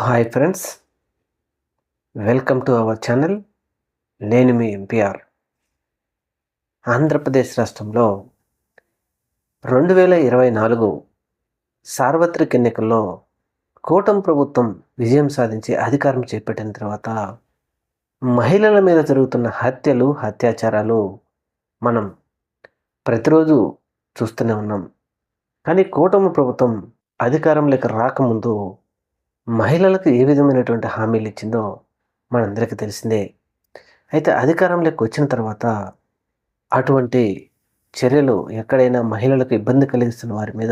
Hi friends. Welcome to our channel. నేను మీ MPR Andhra Pradesh రాష్ట్రంలో రెండు వేల ఇరవై నాలుగు సార్వత్రిక ఎన్నికల్లో కూటమి ప్రభుత్వం విజయం సాధించి అధికారం చేపట్టిన తర్వాత మహిళల మీద జరుగుతున్న హత్యలు అత్యాచారాలు మనం ప్రతిరోజు చూస్తూనే ఉన్నాం. కానీ కూటమి ప్రభుత్వం అధికారంలోకి రాకముందు మహిళలకు ఏ విధమైనటువంటి హామీలు ఇచ్చిందో మనందరికీ తెలిసిందే. అయితే అధికారంలోకి వచ్చిన తర్వాత అటువంటి చర్యలు ఎక్కడైనా మహిళలకు ఇబ్బంది కలిగిస్తున్న వారి మీద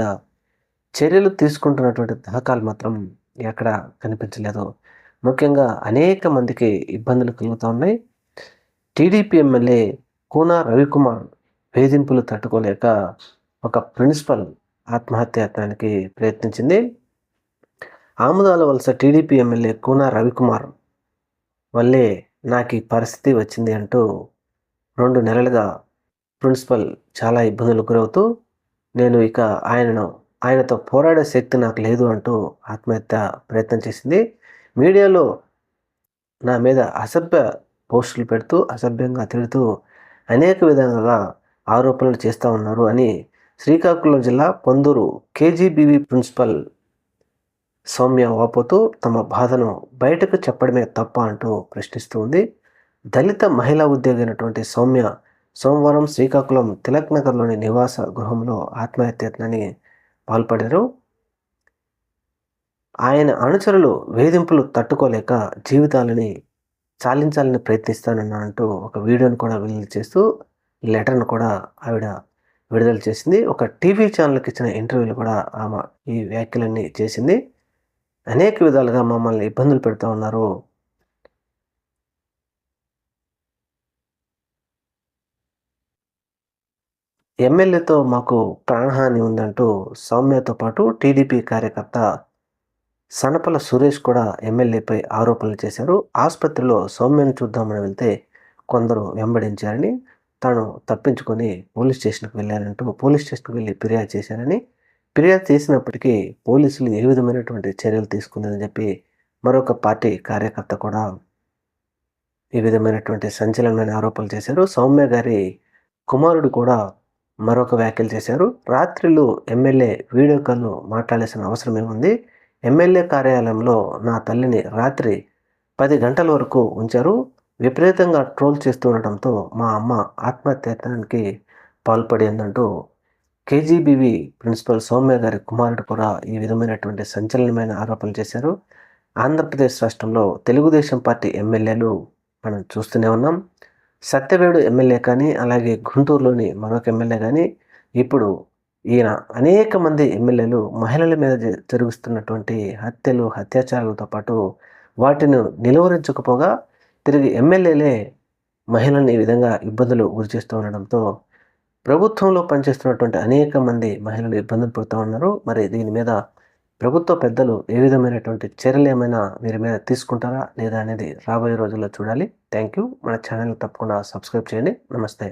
చర్యలు తీసుకుంటున్నటువంటి దాఖలు మాత్రం ఎక్కడ కనిపించలేదు. ముఖ్యంగా అనేక మందికి ఇబ్బందులు కలుగుతూ ఉన్నాయి. టీడీపీ ఎమ్మెల్యే కూనా రవికుమార్ వేధింపులు తట్టుకోలేక ఒక ప్రిన్సిపల్ ఆత్మహత్యానికి ప్రయత్నించింది. ఆముదాల వలస టీడీపీ ఎమ్మెల్యే కూన రవికుమార్ వల్లే నాకు ఈ పరిస్థితి వచ్చింది అంటూ రెండు నెలలుగా ప్రిన్సిపల్ చాలా ఇబ్బందులు గురవుతూ నేను ఇక ఆయనను ఆయనతో పోరాడే శక్తి నాకు లేదు అంటూ ఆత్మహత్య ప్రయత్నం చేసింది. మీడియాలో నా మీద అసభ్య పోస్టులు పెడుతూ అసభ్యంగా తిడుతూ అనేక విధంగా ఆరోపణలు చేస్తూ ఉన్నారు అని శ్రీకాకుళం జిల్లా పొందూరు కేజీబీవీ ప్రిన్సిపల్ సౌమ్య వాపోతూ తమ బాధను బయటకు చెప్పడమే తప్ప అంటూ ప్రశ్నిస్తూ ఉంది. దళిత మహిళా ఉద్యోగి అయినటువంటి సౌమ్య సోమవారం శ్రీకాకుళం తిలక్ నగర్లోని నివాస గృహంలో ఆత్మహత్యత్నాన్ని పాల్పడారు. ఆయన అనుచరులు వేధింపులు తట్టుకోలేక జీవితాలని చాలించాలని ప్రయత్నిస్తానన్నంటూ ఒక వీడియోను కూడా విడుదల చేస్తూ లెటర్ను కూడా ఆవిడ విడుదల చేసింది. ఒక టీవీ ఛానల్కి ఇచ్చిన ఇంటర్వ్యూలు కూడా ఆమె ఈ వ్యాఖ్యలన్నీ చేసింది. అనేక విధాలుగా మమ్మల్ని ఇబ్బందులు పెడుతూ ఉన్నారు. ఎమ్మెల్యేతో మాకు ప్రాణహాని ఉందంటూ సౌమ్యతో పాటు టీడీపీ కార్యకర్త సనపల సురేష్ కూడా ఎమ్మెల్యేపై ఆరోపణలు చేశారు. ఆసుపత్రిలో సౌమ్యను చూద్దామని వెళ్తే కొందరు వెంబడించారని తాను తప్పించుకొని పోలీస్ స్టేషన్కి వెళ్ళారంటూ పోలీస్ స్టేషన్కి వెళ్ళి ఫిర్యాదు చేశారని ఫిర్యాదు చేసినప్పటికీ పోలీసులు ఏ విధమైనటువంటి చర్యలు తీసుకుందని చెప్పి మరొక పార్టీ కార్యకర్త కూడా ఈ విధమైనటువంటి సంచలనమైన ఆరోపణలు చేశారు. సౌమ్య గారి కుమారుడు కూడా మరొక వ్యాఖ్యలు చేశారు. రాత్రిలో ఎమ్మెల్యే వీడియో కాల్లో మాట్లాడాల్సిన అవసరం ఏముంది? ఎమ్మెల్యే కార్యాలయంలో నా తల్లిని రాత్రి పది గంటల వరకు ఉంచారు. విపరీతంగా ట్రోల్ చేస్తూ ఉండటంతో మా అమ్మ ఆత్మహత్యానికి పాల్పడిందంటూ కేజీబీవి ప్రిన్సిపల్ సౌమ్య గారి కుమారుడు కూడా ఈ విధమైనటువంటి సంచలనమైన ఆరోపణలు చేశారు. ఆంధ్రప్రదేశ్ రాష్ట్రంలో తెలుగుదేశం పార్టీ ఎమ్మెల్యేలు మనం చూస్తూనే ఉన్నాం. సత్యవేడు ఎమ్మెల్యే కానీ అలాగే గుంటూరులోని మరొక ఎమ్మెల్యే కానీ ఇప్పుడు ఈయన అనేక మంది ఎమ్మెల్యేలు మహిళల మీద జరుగుతున్నటువంటి హత్యలు అత్యాచారాలతో పాటు వాటిని నిలువరించకపోగా తిరిగి ఎమ్మెల్యేలే మహిళల్ని ఈ విధంగా ఇబ్బందులు గురి చేస్తూ ఉండడంతో ప్రభుత్వంలో పనిచేస్తున్నటువంటి అనేక మంది మహిళలు ఇబ్బందులు పడుతూ ఉన్నారు. మరి దీని మీద ప్రభుత్వ పెద్దలు ఏ విధమైనటువంటి చర్యలు ఏమైనా వీరి మీద తీసుకుంటారా లేదా అనేది రాబోయే రోజుల్లో చూడాలి. థ్యాంక్ యూ మన ఛానల్ తప్పకుండా సబ్స్క్రైబ్ చేయండి. నమస్తే.